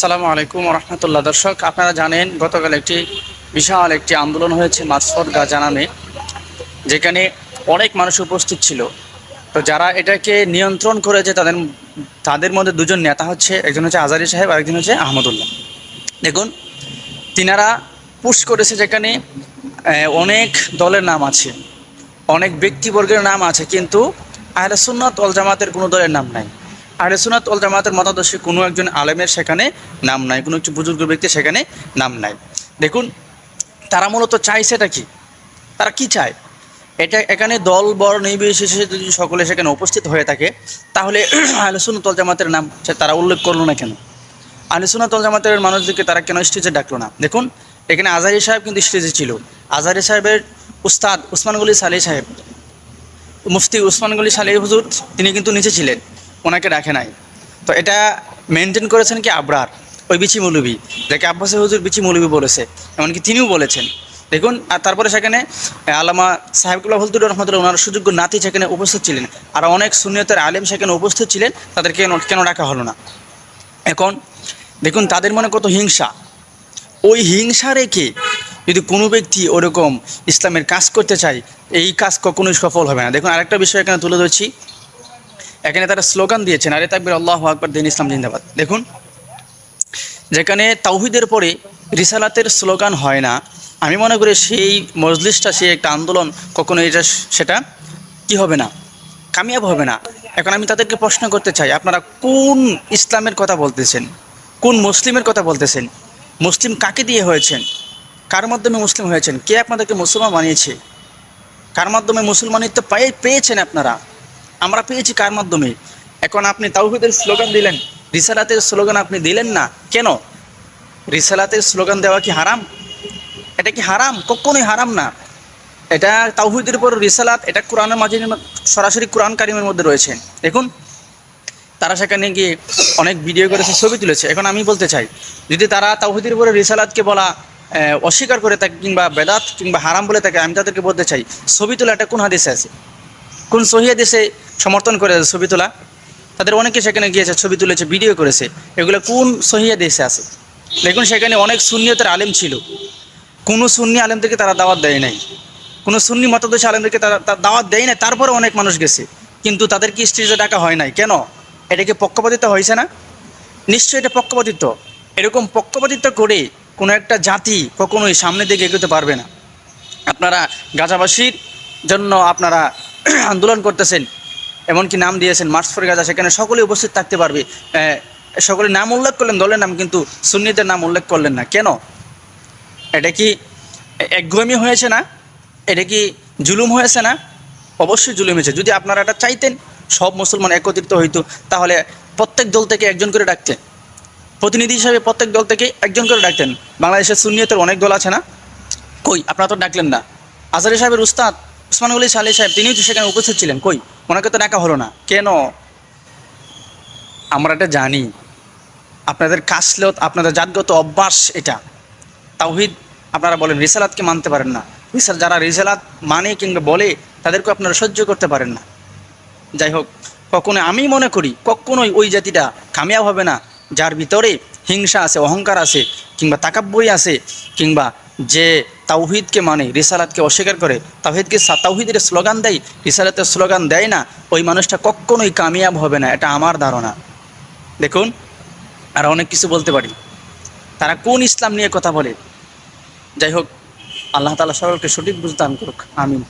আসসালামু আলাইকুম রহমতুল্লাহ দর্শক, আপনারা জানেন গতকাল একটি বিশাল একটি আন্দোলন হয়েছে মাসফর গাজা নামে, যেখানে অনেক মানুষ উপস্থিত ছিল। তো যারা এটাকে নিয়ন্ত্রণ করেছে, তাদের তাদের মধ্যে দুজন নেতা হচ্ছে, একজন হচ্ছে আজারি সাহেব, আরেকজন হচ্ছে আহমদুল্লাহ। দেখুন, তিনারা পুশ করেছে যেখানে অনেক দলের নাম আছে, অনেক ব্যক্তিবর্গের নাম আছে, কিন্তু আহলে সুন্নাত অল জামাতের কোনো দলের নাম নাই। আহলে সুন্নাত অল জামাতের মতাদর্শী কোনো একজন আলেমের সেখানে নাম নাই, কোনো একজন বুজুর্গ ব্যক্তি সেখানে নাম নাই। দেখুন, তারা মূলত চাইছে এটা কি? তারা কি চায়? এটা এখানে দল বড় নির্বিশেষে যদি সকলে সেখানে উপস্থিত হয়ে থাকে, তাহলে আহলে সুন্নাত অল জামাতের নাম সে তারা উল্লেখ করল না কেন? আহলে সুন্নাত অল জামাতের মানুষদেরকে তারা কেন স্টেজে ডাকলো না? দেখুন, এখানে আজারি সাহেব কিন্তু স্টেজে ছিল। আজারি সাহেবের উস্তাদ উসমানগুলি সালি সাহেব, মুফতি উসমানগুলি সালি হুজুর, তিনি কিন্তু নিচে ছিলেন। ওনাকে ডাকে নাই। তো এটা মেনটেন করেছেন কি আবরার ওই বিচি মৌলবী যাকে আব্বাসে হুজুর বিচি মৌলবী বলেছে এমনকি তিনিও বলেছেন। দেখুন আর তারপরে সেখানে আহ, আল্লামা সাহেবুল্লাহ হলদুর রহমতুল্লাহ ওনার সুযোগ্য নাতি সেখানে উপস্থিত ছিলেন। আর অনেক সুনিয়তের আলেম সেখানে উপস্থিত ছিলেন তাদেরকে কেন ডাকা হলো না? এখন দেখুন তাদের মনে কত হিংসা। ওই হিংসা রেখে যদি কোনো ব্যক্তি ওরকম ইসলামের কাজ করতে চায় এই কাজ কখনোই সফল হবে না। দেখুন আরেকটা বিষয় এখানে তুলে ধরছি। এখানে তারা স্লোগান দিয়েছেন, আরে তাকবির, আল্লাহ আকবর, দিন ইসলাম, জিন্দাবাদ। দেখুন, যেখানে তাওহিদের পরে রিসালাতের স্লোগান হয় না, আমি মনে করি সেই মজলিসটা, সেই একটা আন্দোলন কখনো এটা সেটা কি হবে না, কামিয়াব হবে না। এখন আমি তাদেরকে প্রশ্ন করতে চাই, আপনারা কোন ইসলামের কথা বলতেছেন? কোন মুসলিমের কথা বলতেছেন? মুসলিম কাকে দিয়ে হয়েছেন? কার মাধ্যমে মুসলিম হয়েছেন? কে আপনাদেরকে মুসলমান বানিয়েছে? কার মাধ্যমে মুসলমানিত্ব পেয়ে, পেয়েছেন আপনারা? আমরা পেয়েছি কার মাধ্যমে? এখন আপনি তাওহিদের স্লোগান দিলেন। রিসালাতের স্লোগান আপনি দিলেন না। কেন? রিসালাতের স্লোগান দেওয়া কি হারাম? এটা কি হারাম? কখনোই হারাম না। এটা তাওহিদের উপর রিসালাত, এটা কোরআনের মাঝে সরাসরি কোরআন কারিমের মধ্যে রয়েছে। দেখুন, তারা সেখানে গিয়ে অনেক ভিডিও করেছে, ছবি তুলেছে। এখন আমি বলতে চাই, যদি তারা তাওহিদের উপরে রিসালাতকে বলা অস্বীকার করে থাকে কিংবা বেদাত কিংবা হারাম বলে থাকে, আমি তাদেরকে বলতে চাই, ছবি তোলা এটা কোন হাদিসে আছে? কোন সহিয়া দেশে সমর্থন করে ছবি তোলা? তাদের অনেকে সেখানে গিয়েছে, ছবি তুলেছে ভিডিও করেছে। এগুলো কোন সহিয়া দেশে আছে? দেখুন, সেখানে অনেক সুন্নিয়তের আলেম ছিল। কোনো সুন্নি আলেমদেরকে তারা দাওয়াত দেয় নাই। কোনো সুন্নি মতাদর্শী আলেমদেরকে তারা দাওয়াত দেয় নাই তারপরে অনেক মানুষ গেছে। কিন্তু তাদেরকে স্টেজে ডাকা হয় নাই? কেন? এটাকে পক্ষপাতিত্ব হয়েছে না? নিশ্চয়ই এটা পক্ষপাতিত্ব। এরকম পক্ষপাতিত্ব করে কোনো একটা জাতি কখনোই সামনে দিকে এগোতে পারবে না। আপনারা গাজাবাসীর জন্য আপনারা আন্দোলন করতেছেন, এমনকি নাম দিয়েছেন, মার্চ ফর গাজা, সেখানে সকলে উপস্থিত থাকতে পারবে। সকলে নাম উল্লেখ করলেন, দলের নাম কিন্তু সুন্নিদের নাম উল্লেখ করলেন না। কেন? এটা কি একঘমি হয়েছে না? এটা কি জুলুম হয়েছে না? অবশ্যই জুলুম হয়েছে। যদি আপনারা এটা চাইতেন, সব মুসলমান একত্রিত হইতো, তাহলে প্রত্যেক দল থেকে একজন করে ডাকতেন। প্রতিনিধি হিসাবে প্রত্যেক দল থেকে একজন করে ডাকতেন। বাংলাদেশের সুন্নিয়তের অনেক দল আছে না? কই? আপনারা তো ডাকলেন না। আজারি সাহেবের উস্তাদ উসমানুল সালি সাহেব, তিনিও তো সেখানে উপস্থিত ছিলেন, কই? ওনাকে তো ডাকা হলো না। কেন? আমরা এটা জানি। আপনাদের কাশলত আপনাদের জাতগত অভ্যাস এটা। তাওহিদ, আপনারা বলেন, রিসালাতকে মানতে পারেন না। রিসাল যারা রিসালাত মানে কিংবা বলে তাদেরকে আপনারা সহ্য করতে পারেন না। যাই হোক কখনো আমি মনে করি, কখনোই ওই জাতিটা কামিয়াব হবে না। যার ভিতরে হিংসা আছে, অহংকার আছে, কিংবা তাকাব্বই আছে, কিংবা যে তাওহিদকে মানে রিসালাতকে অস্বীকার করে। তাওহিদকে তাওহিদের স্লোগান দেয়, রিসালাতের স্লোগান দেয় না, ওই মানুষটা কখনোই কামিয়াব হবে না, এটা আমার ধারণা। দেখুন, আর অনেক কিছু বলতে পারি। তারা কোন ইসলাম নিয়ে কথা বলে? যাই হোক, আল্লাহ তালা সকলকে সঠিক বুঝদান করুক, আমিন।